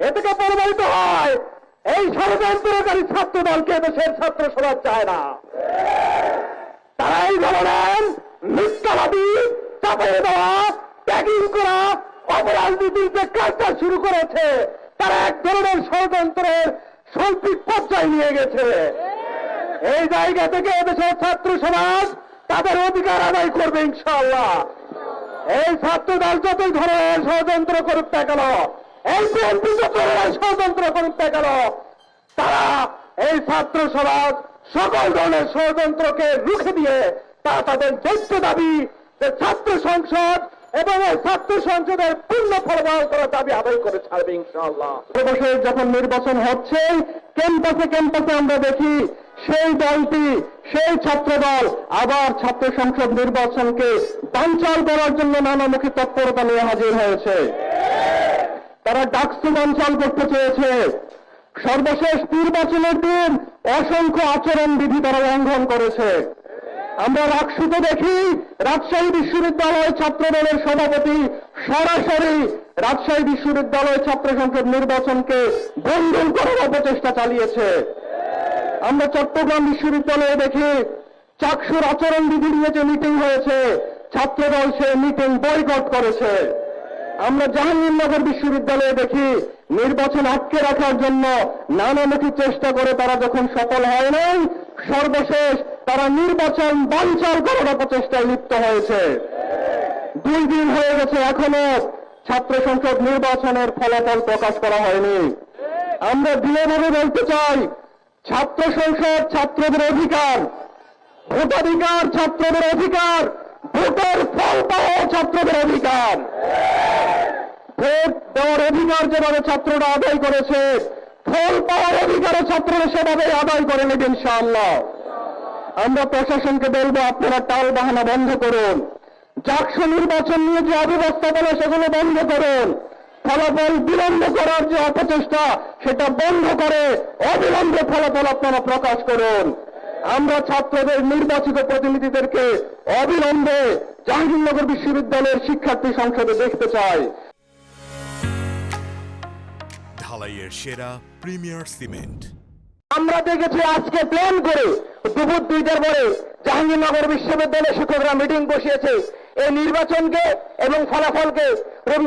এ থেকে প্রমাণিত হয়, এই ষড়যন্ত্রকারী ছাত্র দলকে দেশের ছাত্র সমাজ চায় না। তারা এই ধরনের মিথ্যাবাদী, চাপিয়ে দেওয়া, ট্যাগিং করা অপরাজনীতির যে কাজটা শুরু করেছে। তারা এক ধরনের ষড়যন্ত্রের শৈল্পিক পর্যায়ে নিয়ে গেছে। এই জায়গা থেকে এদেশের ছাত্র সমাজ তাদের অধিকার আদায় করবে, ইনশাআল্লাহ। এই ছাত্র দল যতই ধরনের ষড়যন্ত্র করুক না কেন এই বিএনপি যত ষড়যন্ত্র না কেন তারা এই ছাত্র সমাজ সকল ধরনের ষড়যন্ত্রকে রুখে দিয়ে তারা তাদের যোগ্য দাবি যে ছাত্র সংসদ এবং এই ছাত্র সংসদের পূর্ণ ফলবাহ করার দাবি আদায় করে ছাড়বে ইনশাআল্লাহ। যখন নির্বাচন হচ্ছে, ক্যাম্পাসে ক্যাম্পাসে আমরা দেখি সেই দলটি, সেই ছাত্র দল আবার ছাত্র সংসদ নির্বাচনকে বানচাল করার জন্য নানামুখী তৎপরতা নিয়ে হাজির হয়েছে। তারা ডাকসু বানচাল করতে চেয়েছে। সর্বশেষ নির্বাচনের দিন অসংখ্য আচরণ বিধি তারা লঙ্ঘন করেছে। আমরা রাকসুতে দেখি, রাজশাহী বিশ্ববিদ্যালয় ছাত্র দলের সভাপতি সরাসরি রাজশাহী বিশ্ববিদ্যালয় ছাত্র সংসদ নির্বাচনকে বন্ধন করার অপচেষ্টা চালিয়েছে। আমরা চট্টগ্রাম বিশ্ববিদ্যালয়ে দেখি, চাকসুর আচরণ বিধি নিয়ে যে মিটিং হয়েছে, ছাত্রদল সে মিটিং বয়কট করেছে। আমরা জাহাঙ্গীরনগর বিশ্ববিদ্যালয়ে দেখি নির্বাচন আটকে রাখার জন্য নানামুখী চেষ্টা করে তারা যখন সফল হয় নাই, সর্বশেষ তারা নির্বাচন বানচাল করার অপচেষ্টায় লিপ্ত হয়েছে। দুই দিন হয়ে গেছে এখনও ছাত্র সংসদ নির্বাচনের ফলাফল প্রকাশ করা হয়নি। আমরা দৃঢ়ভাবে বলতে চাই, ছাত্র সংসদ ছাত্রদের অধিকার, ভোটাধিকার ছাত্রদের অধিকার, ভোটের ফল পাওয়া ছাত্রদের অধিকার। ভোট দেওয়ার অধিকার যেভাবে ছাত্ররা আদায় করেছে ফল পাওয়ার অধিকারও ছাত্ররা সেভাবে আদায় করে নেবে ইনশাআল্লাহ। আমরা প্রশাসনকে বলব, আপনারা টাল বাহানা বন্ধ করুন। জাকসু নির্বাচন নিয়ে যে অব্যবস্থা বলে সেগুলো বন্ধ করুন। ফলাফল বিলম্ব করার যে অপচেষ্টা, সেটা বন্ধ করে অবিলম্বে ফলাফল আপনারা প্রকাশ করুন। আমরা ছাত্রদের, নির্বাচিত প্রতিনিধিদেরকে অবিলম্বে জাহাঙ্গীরনগর বিশ্ববিদ্যালয়ের শিক্ষার্থী সংসদে দেখতে চাই। ঢালাইয়ের সেরা প্রিমিয়ার সিমেন্ট। আমরা দেখেছি আজকে প্ল্যান করে দুপুর দুইটার পরে জাহাঙ্গীরনগর বিশ্ববিদ্যালয়ের শিক্ষকরা মিটিং বসিয়েছে। এই নির্বাচনকে এবং ফলাফলকে রবি